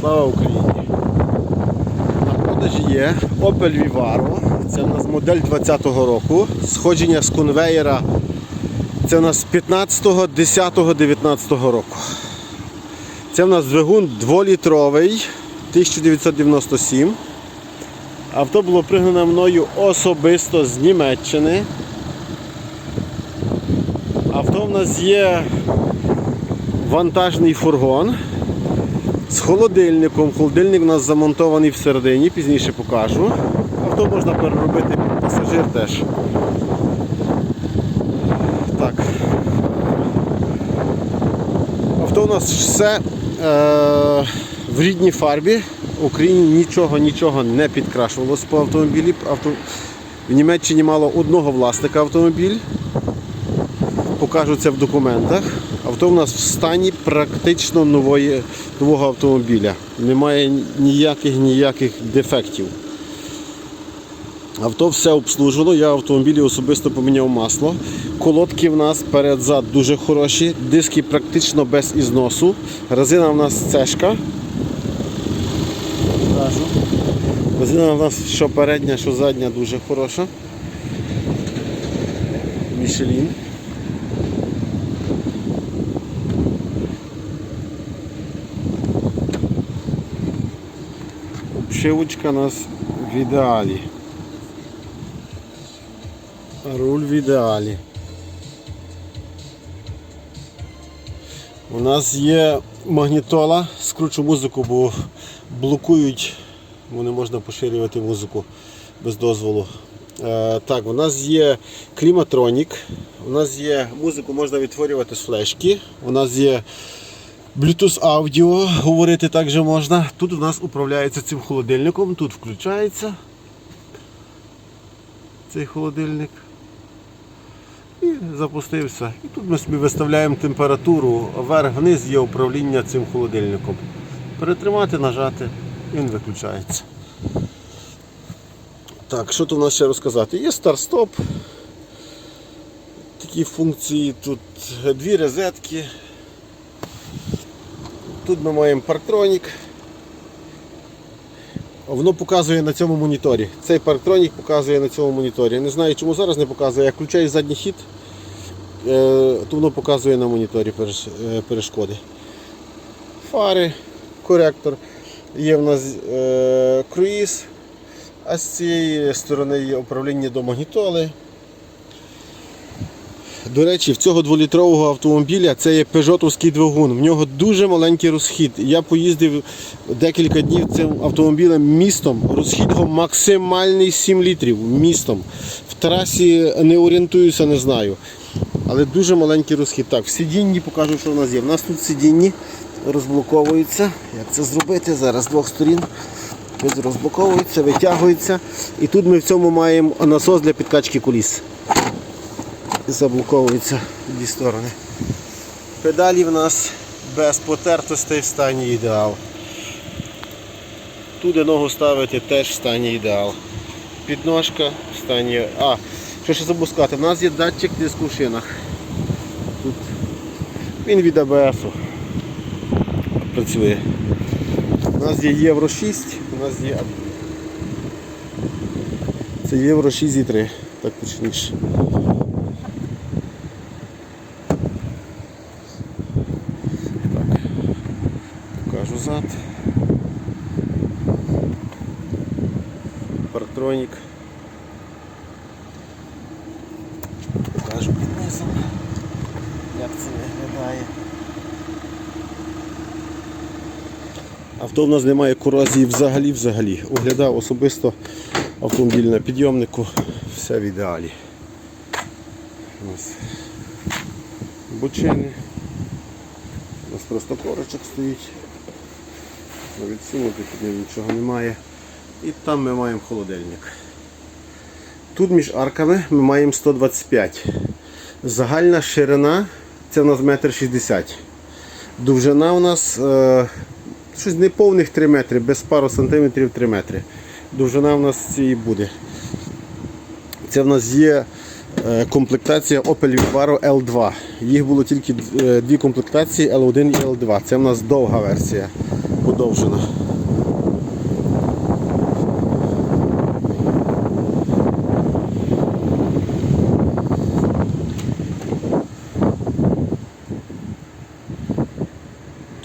Слава Україні! На продажі є Opel Vivaro. Це у нас модель 20-го року. Сходження з конвеєра. Це у нас 15-го, 10-го, 19-го року. Це у нас двигун 2-літровий 1997. Авто було пригнане мною особисто з Німеччини. Авто в нас є вантажний фургон з холодильником. Холодильник у нас замонтований всередині, пізніше покажу. Авто можна переробити під пасажир теж. Так. Авто у нас все е, в рідній фарбі. В Україні нічого нічого не підкрашувалось по автомобілі. Авто... В Німеччині мало одного власника автомобіль. Покажу це в документах. Авто у нас в стані практично нової, нового автомобіля. Немає ніяких ніяких дефектів. Авто все обслужено, я в автомобілі особисто поміняв масло. Колодки в нас перед-зад дуже хороші, диски практично без ізносу. Резина в нас цешка. Резина в нас що передня, що задня дуже хороша. Мішелін. Обшивочка у нас в ідеалі. Руль в ідеалі. У нас є магнітола, скручу музику, бо блокують, бо не можна поширювати музику без дозволу. Е, так, у нас є кліматронік, у нас є музику, можна відтворювати з флешки, у нас є Bluetooth аудіо, говорити також можна. Тут у нас управляється цим холодильником, тут включається цей холодильник. І запустився. І тут ми собі виставляємо температуру, вверх-вниз є управління цим холодильником. Перетримати, нажати, він виключається. Так, що тут у нас ще розказати? Є старт-стоп. Такі функції, тут дві розетки. Тут ми маємо парктронік. Воно показує на цьому моніторі. Цей парктронік показує на цьому моніторі. Не знаю, чому зараз не показує. Я включаю задній хід, е, то воно показує на моніторі е, перешкоди. Фари, коректор. Є в нас е, круїз, а з цієї сторони є управління до магнітоли. До речі, в цього дволітрового автомобіля це є пежотовський двигун. В нього дуже маленький розхід. Я поїздив декілька днів цим автомобілем містом. Розхід його максимальний 7 літрів містом. В трасі не орієнтуюся, не знаю. Але дуже маленький розхід. Так, в сидінні покажу, що в нас є. У нас тут сидінні розблоковуються. Як це зробити? Зараз з двох сторін. Ось Розблоковуються, витягуються. І тут ми в цьому маємо насос для підкачки коліс заблоковуються в дві сторони. Педалі в нас без потертостей в стані ідеал. Туди ногу ставити теж в стані ідеал. Підножка в стані. А, що ще забув сказати, в нас є датчик тиску в шинах. Тут він від АБС працює. У нас є Євро 6, у нас є. Це Євро 6,3, так точніше. Покажу зад. Парктронік. Покажу під низом, як це виглядає. Авто в нас немає корозії взагалі взагалі. Оглядав особисто автомобіль на підйомнику, все в ідеалі. У нас бочини. У нас просто корочок стоїть. Відсунути під ним нічого немає. І там ми маємо холодильник. Тут між арками ми маємо 125. Загальна ширина це у нас 1,60 м. Довжина у нас е, щось неповних 3 метри, без пару сантиметрів 3 метри. Довжина в нас цієї буде. Це в нас є е, комплектація Opel Vivaro L2. Їх було тільки е, дві комплектації L1 і L2. Це в нас довга версія. подовжена.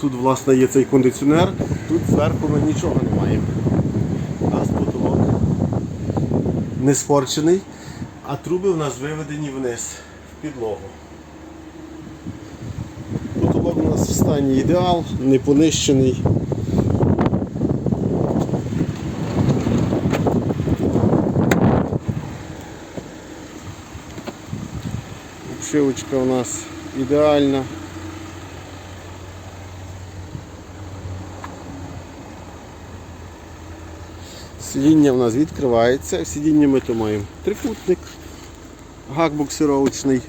Тут, власне, є цей кондиціонер, тут зверху ми нічого не маємо. Газ потолок не спорчений, а труби у нас виведені вниз, в підлогу. Потолок у нас в стані ідеал, не понищений. Обшивочка у нас ідеальна. Сидіння в нас відкривається. Сидіння ми то маємо трикутник, гак буксировочний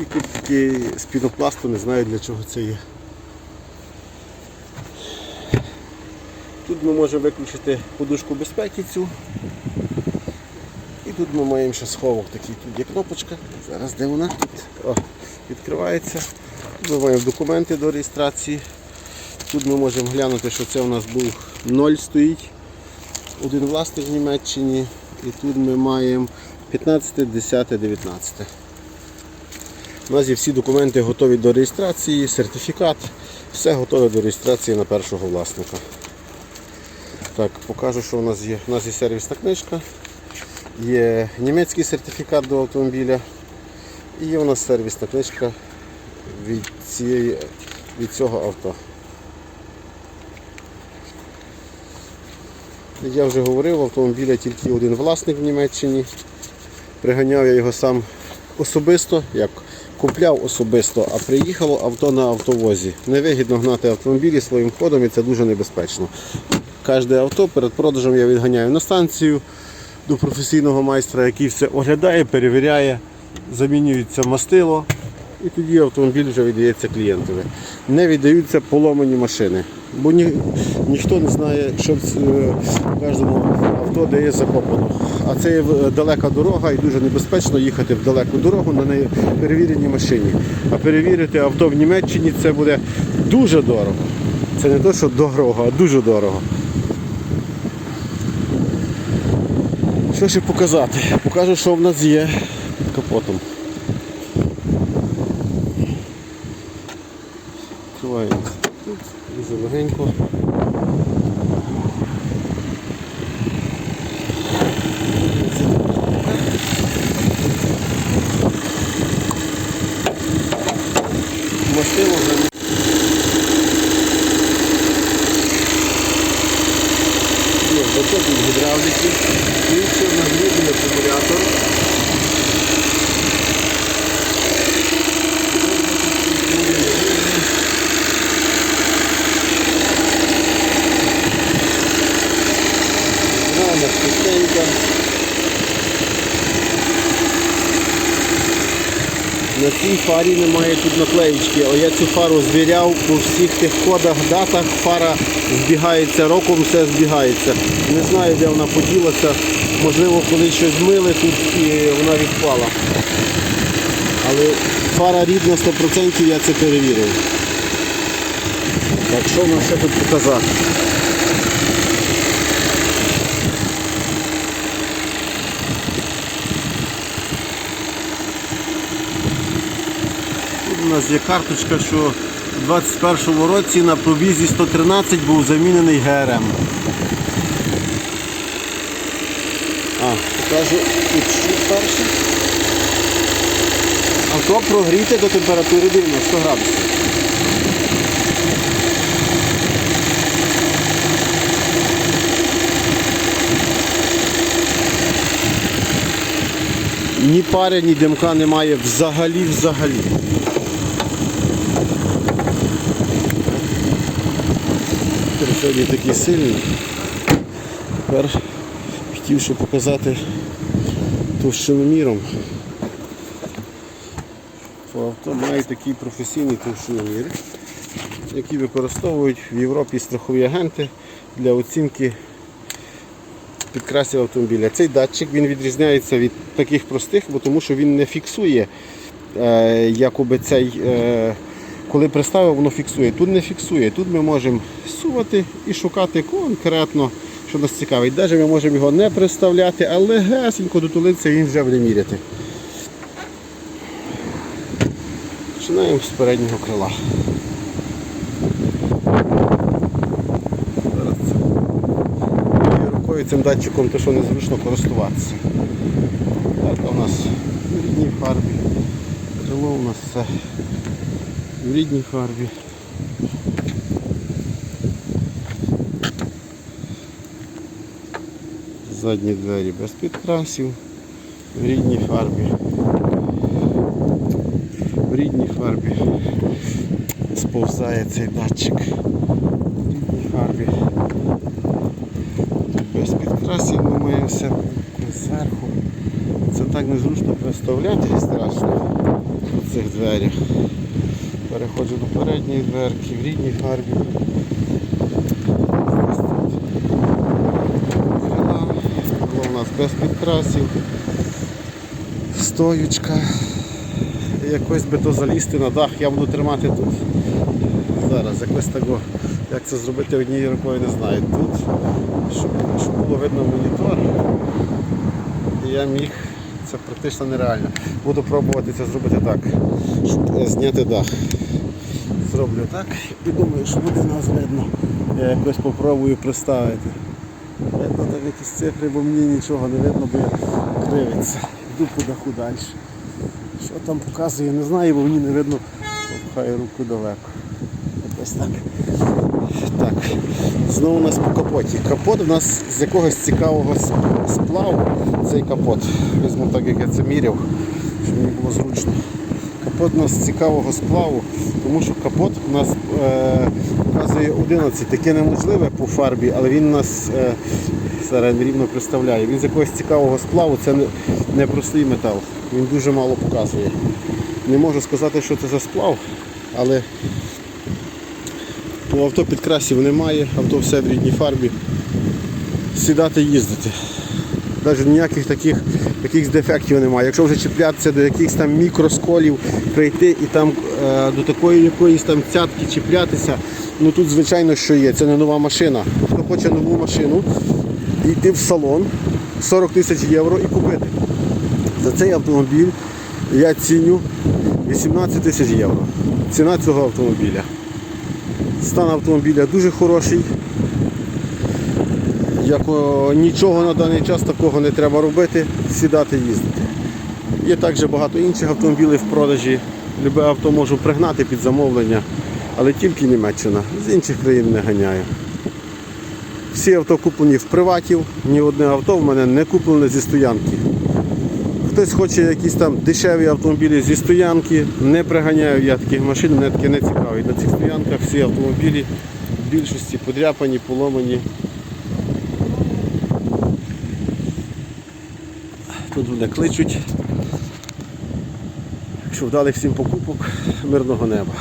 і такий з пінопласту, не знаю для чого це є. Тут ми можемо виключити подушку безпеки цю. І тут ми маємо ще сховок такий, тут є кнопочка. Зараз де вона? Тут О, відкривається. Тут ми маємо документи до реєстрації. Тут ми можемо глянути, що це у нас був 0 стоїть один власник в Німеччині. І тут ми маємо 15, 10, 19. У нас є всі документи готові до реєстрації, сертифікат, все готове до реєстрації на першого власника. Так, покажу, що у нас є. У нас є сервісна книжка, є німецький сертифікат до автомобіля і є у нас сервісна книжка від, цієї, від цього авто. Як я вже говорив, автомобіля тільки один власник в Німеччині. Приганяв я його сам особисто, як купляв особисто, а приїхало авто на автовозі. Невигідно гнати автомобілі своїм ходом і це дуже небезпечно. Кожне авто перед продажем я відганяю на станцію до професійного майстра, який все оглядає, перевіряє, замінюється мастило і тоді автомобіль вже віддається клієнтові. Не віддаються поломані машини. Бо ні, ніхто не знає, що в е, кожному авто де є закопано. А це є далека дорога і дуже небезпечно їхати в далеку дорогу на неї перевіреній машині. А перевірити авто в Німеччині це буде дуже дорого. Це не те, що дорого, а дуже дорого. Що ще показати? Покажу, що в нас є під капотом. Відкриваємо тут дуже легенько. Мастило вже Є, зато тут гідравліки. У нас є акумулятор. Цій фарі немає тут наклеїчки, я цю фару звіряв по всіх тих кодах, датах. Фара збігається роком, все збігається. Не знаю, де вона поділася. Можливо, коли щось мили тут і вона відпала. Але фара рідна 100%, я це перевірив. Так, що нам ще тут показати? У нас є карточка, що у 21-му році на пробізі 113 був замінений ГРМ. А, покажу перший. Авто прогріте до температури 90 градусів. Ні пари, ні димка немає взагалі Сьогодні такий сильний. Тепер хотів ще показати товщиноміром. Авто має такий професійний товщиномір, який використовують в Європі страхові агенти для оцінки підкрасів автомобіля. Цей датчик він відрізняється від таких простих, бо тому що він не фіксує е, якоби цей е, коли приставив, воно фіксує. Тут не фіксує. Тут ми можемо сувати і шукати конкретно, що нас цікавить. Навіть ми можемо його не приставляти, але гесенько дотулитися і він вже буде міряти. Починаємо з переднього крила. Зараз це рукою цим датчиком то що незручно користуватися. Так, у нас в рідній фарбі. Крило у нас все в рідній фарбі. Задні двері без підкрасів, в рідній фарбі. В рідній фарбі сповзає цей датчик. В рідній фарбі. Без підкрасів ми маємо все зверху. Це так незручно представляти страшно в цих дверях. Переходжу до передньої дверки, в рідній фарбі. Тут у нас без підкрасів. Стоючка. Якось би то залізти на дах, я буду тримати тут. Зараз якось того, як це зробити однією рукою, не знаю. Тут, щоб, щоб було видно монітор, я міг, це практично нереально. Буду пробувати це зробити так, е, зняти дах. Зроблю так і думаю, що буде нас видно. Я якось попробую приставити. Видно там якісь цифри, бо мені нічого не видно, бо я кривиться. Йду по даху далі. Що там показує, не знаю, бо мені не видно. Пхаю руку далеко. Якось. Так. Знову у нас по капоті. Капот у нас з якогось цікавого сплаву. Цей капот. Візьму так, як я це міряв, щоб мені було зручно. Капот у нас з цікавого сплаву, тому що капот у нас е, показує 11. Таке неможливе по фарбі, але він у нас е, зараз рівно представляє. Він з якогось цікавого сплаву, це не, не простий метал. Він дуже мало показує. Не можу сказати, що це за сплав, але по авто підкрасів немає, авто все в рідній фарбі. Сідати їздити. Навіть ніяких таких якихось дефектів немає. Якщо вже чіплятися до якихось там мікросколів, прийти і там е, до такої якоїсь там цятки чіплятися, ну тут звичайно що є, це не нова машина. Хто хоче нову машину, йти в салон 40 тисяч євро і купити. За цей автомобіль я ціню 18 тисяч євро. Ціна цього автомобіля. Стан автомобіля дуже хороший. Як нічого на даний час такого не треба робити, сідати їздити. Є також багато інших автомобілів в продажі. Любе авто можу пригнати під замовлення, але тільки Німеччина. З інших країн не ганяю. Всі авто куплені в приватів, ні одне авто в мене не куплене зі стоянки. Хтось хоче якісь там дешеві автомобілі зі стоянки, не приганяю я таких машин, мене таке не цікавить. На цих стоянках всі автомобілі в більшості подряпані, поломані. Тут мене кличуть. Якщо вдалих всім покупок, мирного неба.